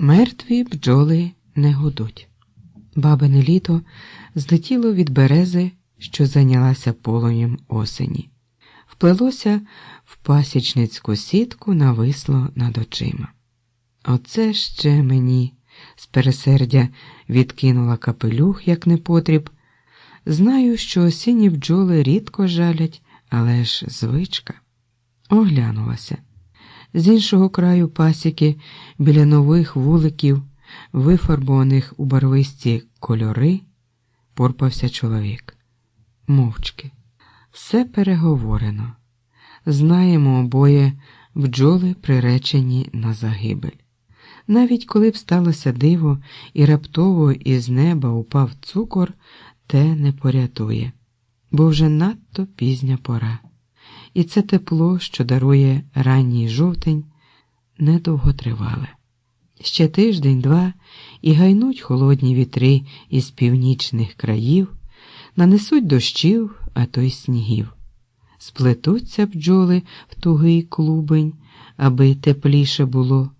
Мертві бджоли не гудуть. Бабине літо злетіло від берези, що зайнялася полум'ям осені, вплелося в пасічницьку сітку, нависло над очима. Оце ще мені з пересердя відкинула капелюх, як непотріб. Знаю, що осінні бджоли рідко жалять, але ж звичка. Оглянулася. З іншого краю пасіки, біля нових вуликів, вифарбованих у барвисті кольори, порпався чоловік. Мовчки. Все переговорено. Знаємо обоє бджоли приречені на загибель. Навіть коли б сталося диво і раптово із неба упав цукор, те не порятує, бо вже надто пізня пора. І це тепло, що дарує ранній жовтень, недовготривале. Ще тиждень-два і гайнуть холодні вітри із північних країв, нанесуть дощів, а то й снігів. Сплетуться бджоли в тугий клубень, аби тепліше було,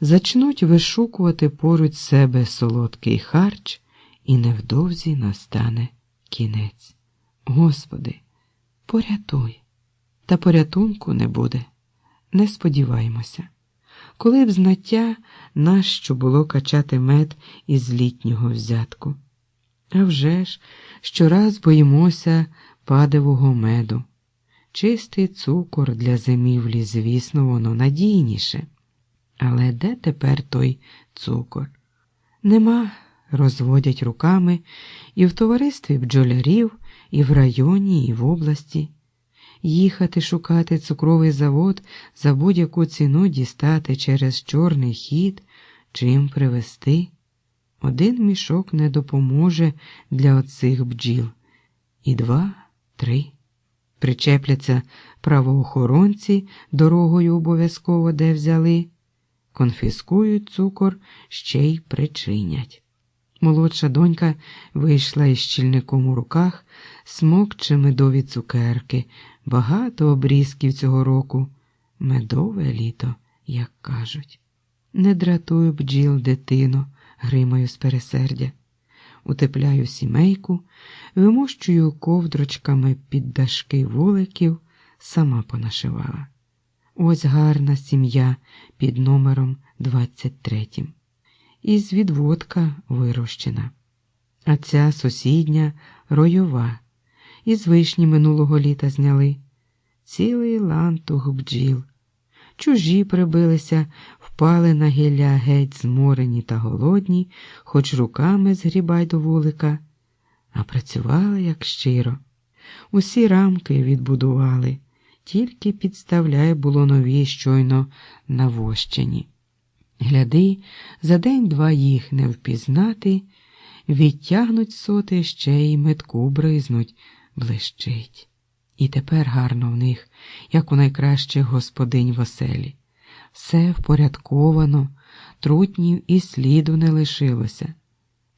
зачнуть вишукувати поруч себе солодкий харч, і невдовзі настане кінець. Господи, порятуй! Та порятунку не буде. Не сподіваймося. Коли б знаття нащо було качати мед із літнього взятку. А вже ж, щораз боїмося падевого меду. Чистий цукор для зимівлі, звісно, воно надійніше. Але де тепер той цукор? Нема, розводять руками і в товаристві бджолярів, і в районі, і в області їхати шукати цукровий завод за будь-яку ціну дістати через чорний хід, чим привезти. Один мішок не допоможе для оцих бджіл. І два, три. Причепляться правоохоронці дорогою обов'язково де взяли, конфіскують цукор, ще й причинять. Молодша донька вийшла із щільником у руках, смокче медові цукерки, багато обрізків цього року, медове літо, як кажуть. Не дратую бджіл, дитино, гримаю з пересердя, утепляю сімейку, вимощую ковдрочками під дашки вуликів, сама понашивала. Ось гарна сім'я під номером 23 із відводка вирощена. А ця сусідня ройова, із вишні минулого літа зняли. Цілий лантух бджіл. Чужі прибилися, впали на гілля геть зморені та голодні, хоч руками згрібай до вулика, а працювали як щиро. Усі рамки відбудували, тільки підставляй було нові щойно навощені. Гляди, за день-два їх не впізнати, відтягнуть соти ще й метку бризнуть, блищить. І тепер гарно в них, як у найкращих господинь в оселі. Все впорядковано, трутнів і сліду не лишилося.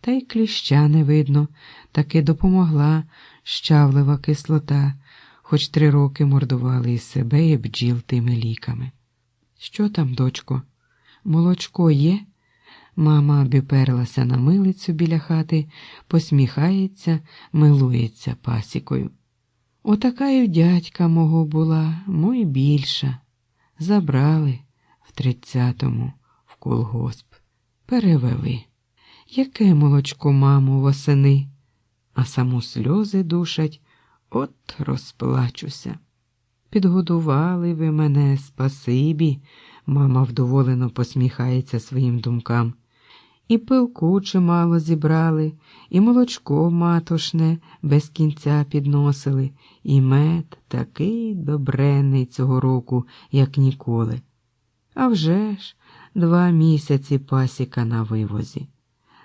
Та й кліща не видно, таки допомогла щавлива кислота, хоч три роки мордували із себе і бджіл тими ліками. Що там, дочко? Молочко є? Мама обіперлася на милицю біля хати, посміхається, милується пасікою. Отака й дядька мого була, мой більша. Забрали в тридцятому в колгосп. Перевели. Яке молочко, мамо, восени, а саму сльози душать, от розплачуся. Підгодували ви мене, спасибі. Мама вдоволено посміхається своїм думкам. І пилку чимало зібрали, і молочко матошне без кінця підносили, і мед такий добренний цього року, як ніколи. А вже ж два місяці пасіка на вивозі.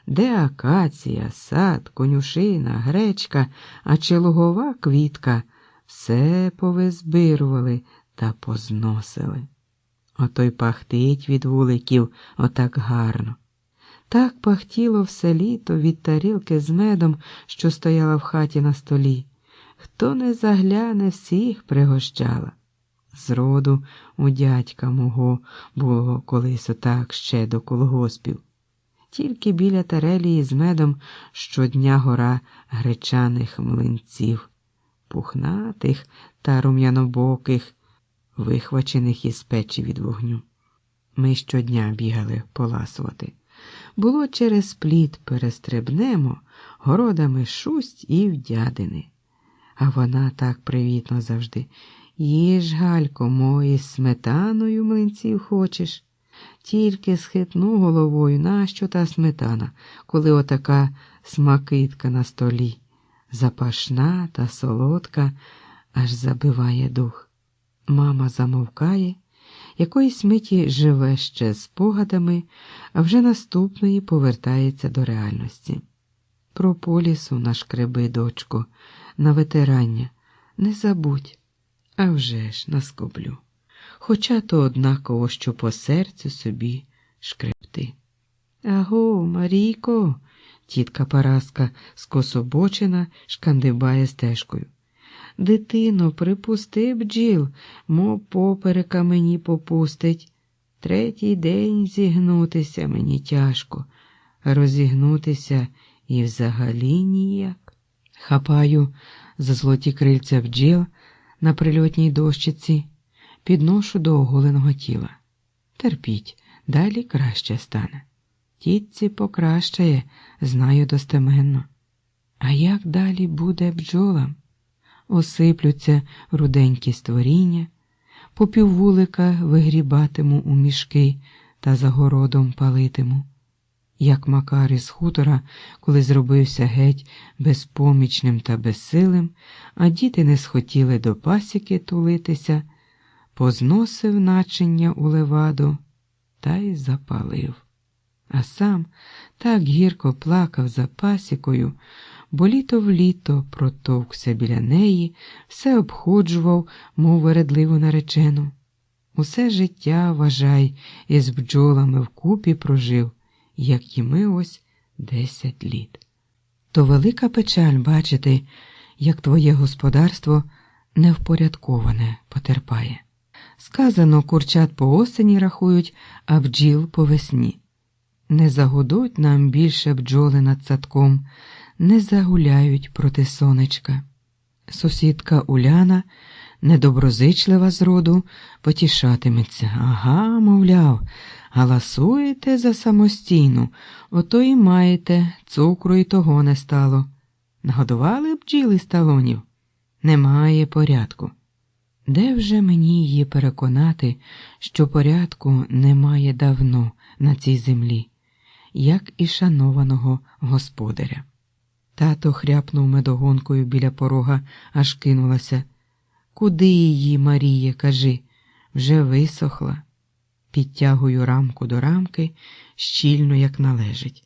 Де акація, сад, конюшина, гречка, а чи лугова квітка все повизбирували та позносили. Ото й пахтить від вуликів отак гарно. Так пахтіло все літо від тарілки з медом, що стояла в хаті на столі. Хто не загляне, всіх пригощала. Зроду у дядька мого було колись отак ще до колгоспів. Тільки біля тарелії з медом щодня гора гречаних млинців, пухнатих та рум'янобоких, вихвачених із печі від вогню. Ми щодня бігали поласувати. Було через плід перестрибнемо, городами шусть і вдядини. А вона так привітно завжди. Їж, Галько, мої сметаною млинців хочеш. Тільки схитну головою, нащо та сметана, коли отака смакитка на столі, запашна та солодка, аж забиває дух. Мама замовкає, якоїсь миті живе ще з спогадами, а вже наступної повертається до реальності. Про полісу нашкреби, дочко, на ветерання, не забудь, а вже ж наскоблю. Хоча то однаково, що по серцю собі шкребти. Аго, Марійко, тітка Параска скособочена шкандибає стежкою. Дитино, припусти бджіл, мов поперека мені попустить. Третій день зігнутися мені тяжко, розігнутися і взагалі ніяк. Хапаю за золоті крильця бджіл на прильотній дощиці, підношу до оголеного тіла. Терпіть, далі краще стане. Тітці покращає, знаю достеменно. А як далі буде бджолам? Осиплються руденькі створіння, по піввулика вигрібатиму у мішки та за городом палитиму. Як Макар із хутора, коли зробився геть безпомічним та безсилим, а діти не схотіли до пасіки тулитися, позносив начиння у леваду та й запалив. А сам так гірко плакав за пасікою, бо літо в літо протовкся біля неї, все обходжував, мов вередливу наречену. Усе життя, вважай, із бджолами вкупі прожив, як і ми ось десять літ. То велика печаль бачити, як твоє господарство невпорядковане потерпає. Сказано, курчат по осені рахують, а бджіл по весні. Не загудуть нам більше бджоли над садком, не загуляють проти сонечка. Сусідка Уляна, недоброзичлива зроду, потішатиметься. Ага, мовляв, галасуєте за самостійну, ото і маєте, цукру і того не стало. Нагодували бджіли з талонів? Немає порядку. Де вже мені її переконати, що порядку немає давно на цій землі, як і шанованого господаря? Тато хряпнув медогонкою біля порога, аж кинулася. Куди її, Маріє, кажи, вже висохла. Підтягую рамку до рамки щільно, як належить.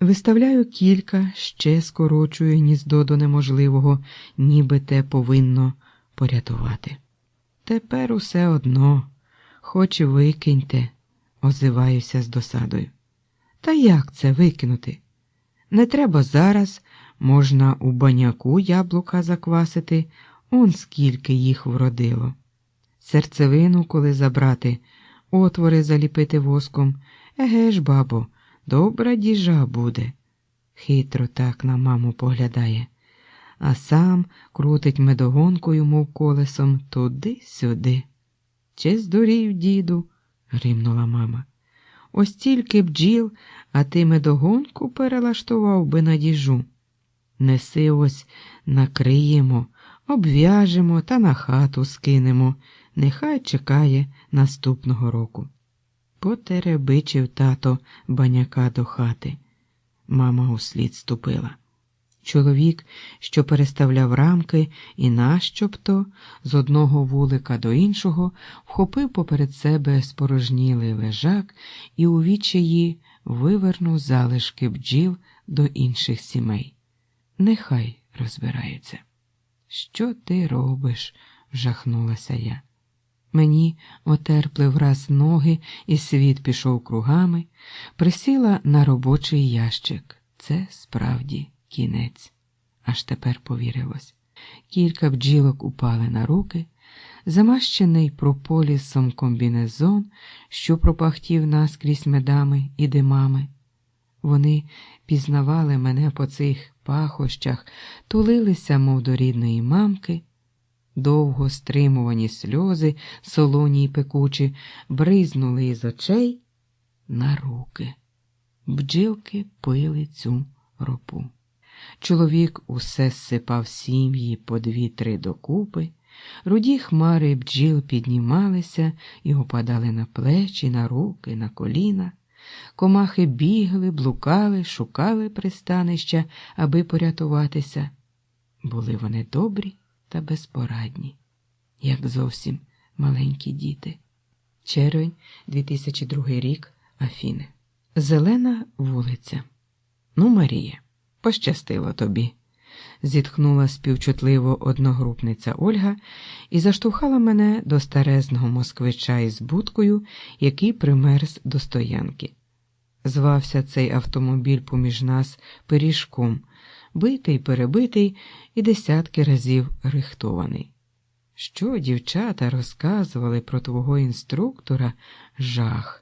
Виставляю кілька, ще скорочую гніздо до неможливого, ніби те повинно порятувати. Тепер усе одно, хоч викиньте, озиваюся з досадою. Та як це викинути? Не треба зараз, можна у баняку яблука заквасити, он скільки їх вродило. Серцевину, коли забрати, отвори заліпити воском. Еге ж, бабо, добра діжа буде. Хитро так на маму поглядає, а сам крутить медогонкою, мов колесом, туди-сюди. Чи здурів, діду? гримнула мама. Ось тільки бджіл, а ти медогонку перелаштував би на діжу. Неси ось накриємо, обв'яжемо та на хату скинемо. Нехай чекає наступного року. Потеребичив тато баняка до хати. Мама услід ступила. Чоловік, що переставляв рамки і нащопто з одного вулика до іншого, вхопив поперед себе спорожнілий лежак і у відчаї вивернув залишки бджіл до інших сімей. Нехай розбираються. Що ти робиш? вжахнулася я. Мені отерпли враз ноги, і світ пішов кругами, присіла на робочий ящик. Це справді кінець. Аж тепер повірилось. Кілька бджілок упали на руки, замащений прополісом комбінезон, що пропахтів наскрізь медами і димами. Вони пізнавали мене по цих пахощах, тулилися, мов до рідної мамки. Довго стримувані сльози, солоні й пекучі, бризнули із очей на руки. Бджілки пили цю ропу. Чоловік усе сипав сім'ї по дві-три докупи, руді хмари бджіл піднімалися і опадали на плечі, на руки, на коліна. Комахи бігли, блукали, шукали пристанища, аби порятуватися. Були вони добрі та безпорадні, як зовсім маленькі діти. Червень, 2002 рік, Афіни. Зелена вулиця. Ну, Марія, пощастило тобі, зітхнула співчутливо одногрупниця Ольга і заштовхала мене до старезного москвича із будкою, який примерз до стоянки. Звався цей автомобіль поміж нас пиріжком, битий, перебитий і десятки разів рихтований. Що дівчата розказували про твого інструктора жах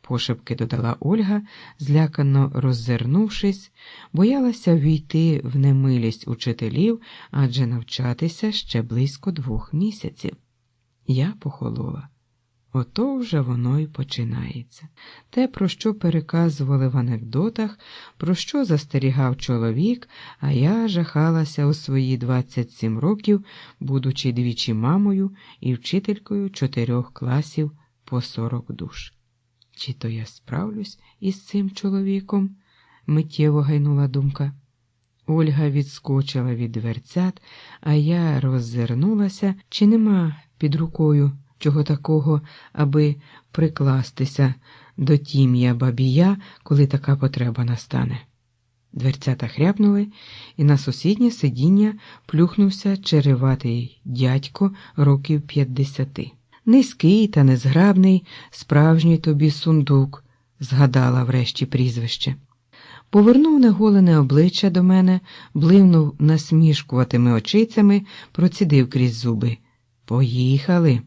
пошепки додала Ольга, злякано роззирнувшись, боялася війти в немилість учителів, адже навчатися ще близько двох місяців. Я похолола. Ото вже воно й починається. Те, про що переказували в анекдотах, про що застерігав чоловік, а я жахалася у свої 27 років, будучи двічі мамою і вчителькою чотирьох класів по 40 душ. Чи то я справлюсь із цим чоловіком? миттєво гайнула думка. Ольга відскочила від дверцят, а я роззирнулася, чи нема під рукою чого такого, аби прикластися до тім'я бабія, коли така потреба настане. Дверцята хряпнули, і на сусіднє сидіння плюхнувся череватий дядько років п'ятдесяти. Низький та незграбний, справжній тобі сундук, згадала врешті прізвище. Повернув неголене обличчя до мене, бливнув насмішкуватими очицями, процідив крізь зуби. Поїхали.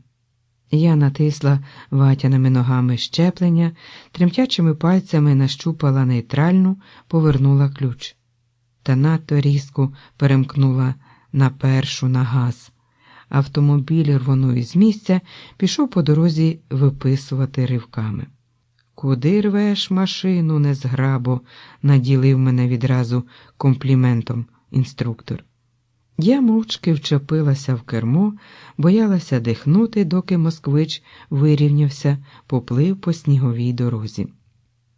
Я натисла ватяними ногами щеплення, тремтячими пальцями нащупала нейтральну, повернула ключ. Та надто різко перемкнула на першу на газ. Автомобіль рвонув із місця, пішов по дорозі виписувати ривками. Куди рвеш машину, незграбо, наділив мене відразу компліментом інструктор. Я мовчки вчепилася в кермо, боялася дихнути, доки москвич вирівнявся, поплив по сніговій дорозі.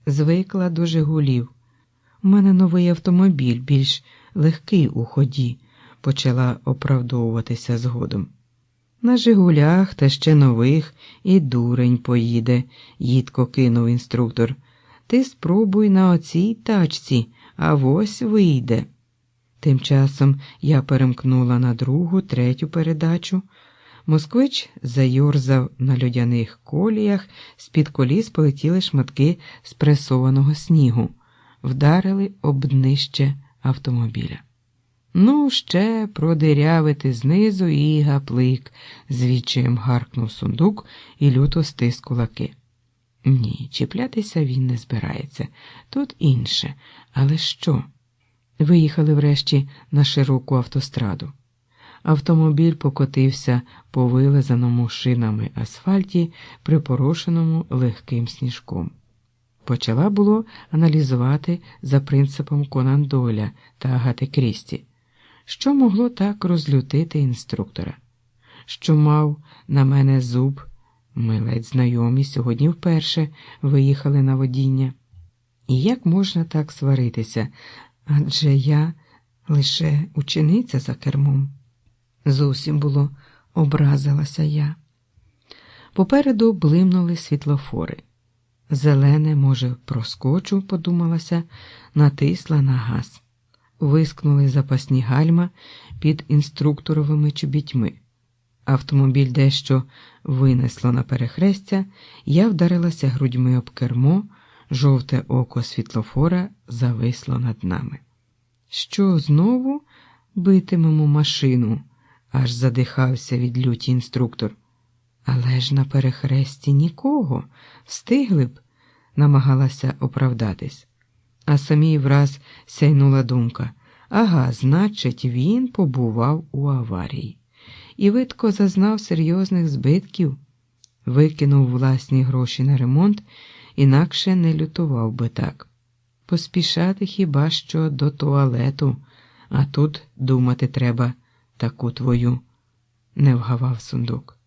Звикла до Жигулів. У мене новий автомобіль, більш легкий у ході почала оправдовуватися згодом. На Жигулях та ще нових і дурень поїде, їдко кинув інструктор. Ти спробуй на оцій тачці, а вось вийде. Тим часом я перемкнула на другу, третю передачу. Москвич зайорзав на льодяних коліях, з-під коліс полетіли шматки спресованого снігу, вдарили об днище автомобіля. Ну, ще продирявити знизу і гаплик, звідчаєм гаркнув сундук і люто стис кулаки. Ні, чіплятися він не збирається. Тут інше. Але що? Виїхали врешті на широку автостраду. Автомобіль покотився по вилизаному шинами асфальті, припорошеному легким сніжком. Почала було аналізувати за принципом Конан Доля та Агати Крісті що могло так розлютити інструктора, що мав на мене зуб, ми ледь знайомі сьогодні вперше виїхали на водіння. І як можна так сваритися? Адже я лише учениця за кермом. Зовсім було образилася я. Попереду блимнули світлофори. Зелене, може, проскочу, подумалася, натисла на газ вискнули запасні гальма під інструкторовими чобітьми. Автомобіль дещо винесло на перехрестя, я вдарилася грудьми об кермо, жовте око світлофора зависло над нами. Що знову битимемо машину? аж задихався від люті інструктор. Але ж на перехресті нікого, встигли б, намагалася оправдатись. А самій враз сяйнула думка ага, значить, він побував у аварії. І видко зазнав серйозних збитків, викинув власні гроші на ремонт, інакше не лютував би так. Поспішати хіба що до туалету, а тут думати треба таку твою, не вгавав сундук.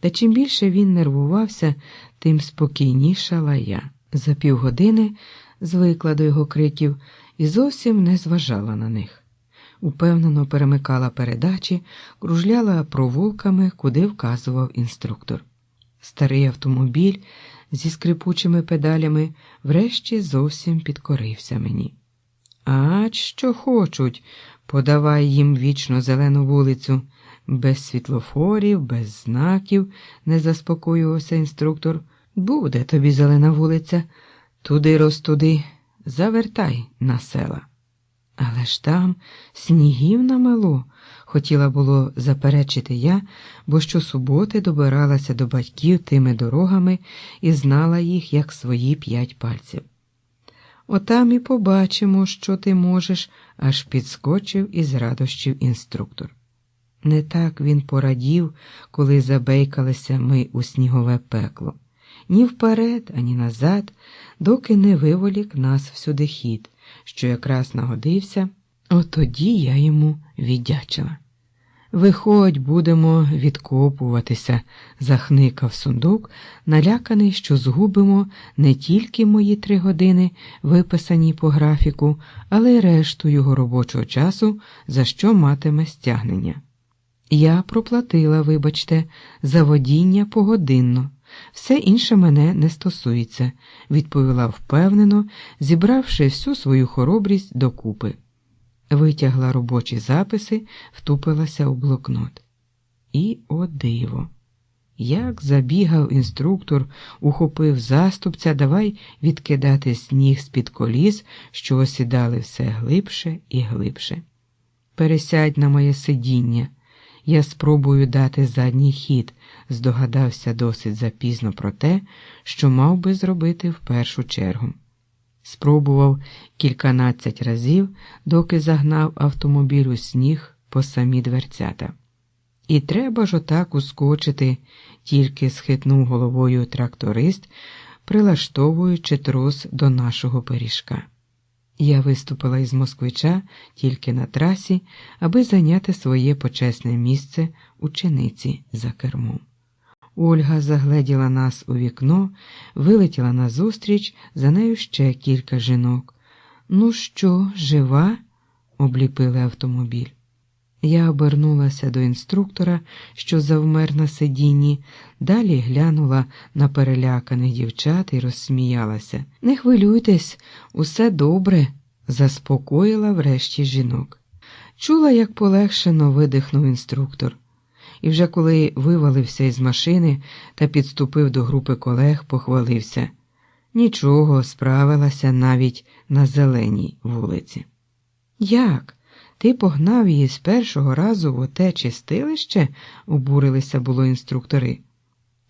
Та чим більше він нервувався, тим спокійнішала я. За півгодини звикла до його криків і зовсім не зважала на них. Упевнено перемикала передачі, кружляла провулками, куди вказував інструктор. Старий автомобіль зі скрипучими педалями врешті зовсім підкорився мені. А що хочуть, подавай їм вічно зелену вулицю. Без світлофорів, без знаків, не заспокоювався інструктор. Буде тобі зелена вулиця, туди розтуди, завертай на села. Але ж там снігів намело, хотіла було заперечити я, бо щосуботи добиралася до батьків тими дорогами і знала їх, як свої п'ять пальців. Отам і побачимо, що ти можеш, аж підскочив із радощів інструктор. Не так він порадів, коли забейкалися ми у снігове пекло, ні вперед, ані назад, доки не виволік нас всюди хід, що якраз нагодився, отоді я йому віддячила. Виходь, будемо відкопуватися, захникав сундук, наляканий, що згубимо не тільки мої три години, виписані по графіку, але й решту його робочого часу, за що матиме стягнення. Я проплатила, вибачте, за водіння погодинно. Все інше мене не стосується, відповіла впевнено, зібравши всю свою хоробрість докупи. Витягла робочі записи, втупилася у блокнот. І о диво! Як забігав інструктор, ухопив заступця, давай відкидати сніг з-під коліс, що осідали все глибше і глибше. Пересядь на моє сидіння. Я спробую дати задній хід, здогадався досить запізно про те, що мав би зробити в першу чергу. Спробував кільканадцять разів, доки загнав автомобіль у сніг по самі дверцята. І треба ж отак ускочити, тільки схитнув головою тракторист, прилаштовуючи трос до нашого пиріжка. Я виступила із москвича тільки на трасі, аби зайняти своє почесне місце учениці за кермом. Ольга загледіла нас у вікно, вилетіла назустріч, за нею ще кілька жінок. Ну що, жива? обліпили автомобіль. Я обернулася до інструктора, що завмер на сидінні, далі глянула на переляканих дівчат і розсміялася. Не хвилюйтесь, усе добре, заспокоїла врешті жінок. Чула, як полегшено видихнув інструктор. І вже коли вивалився із машини та підступив до групи колег, похвалився. Нічого, справилася навіть на зеленій вулиці. Як? Ти погнав її з першого разу в оте чистилище? обурилися було інструктори.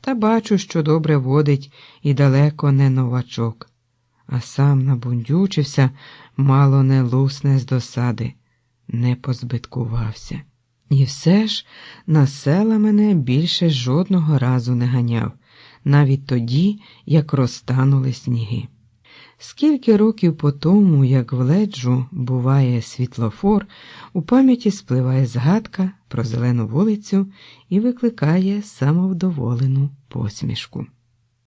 Та бачу, що добре водить і далеко не новачок. А сам набундючився, мало не лусне з досади, не позбиткувався. І все ж на села мене більше жодного разу не ганяв, навіть тоді, як розтанули сніги. Скільки років по тому, як в леджу буває світлофор, у пам'яті спливає згадка про зелену вулицю і викликає самовдоволену посмішку.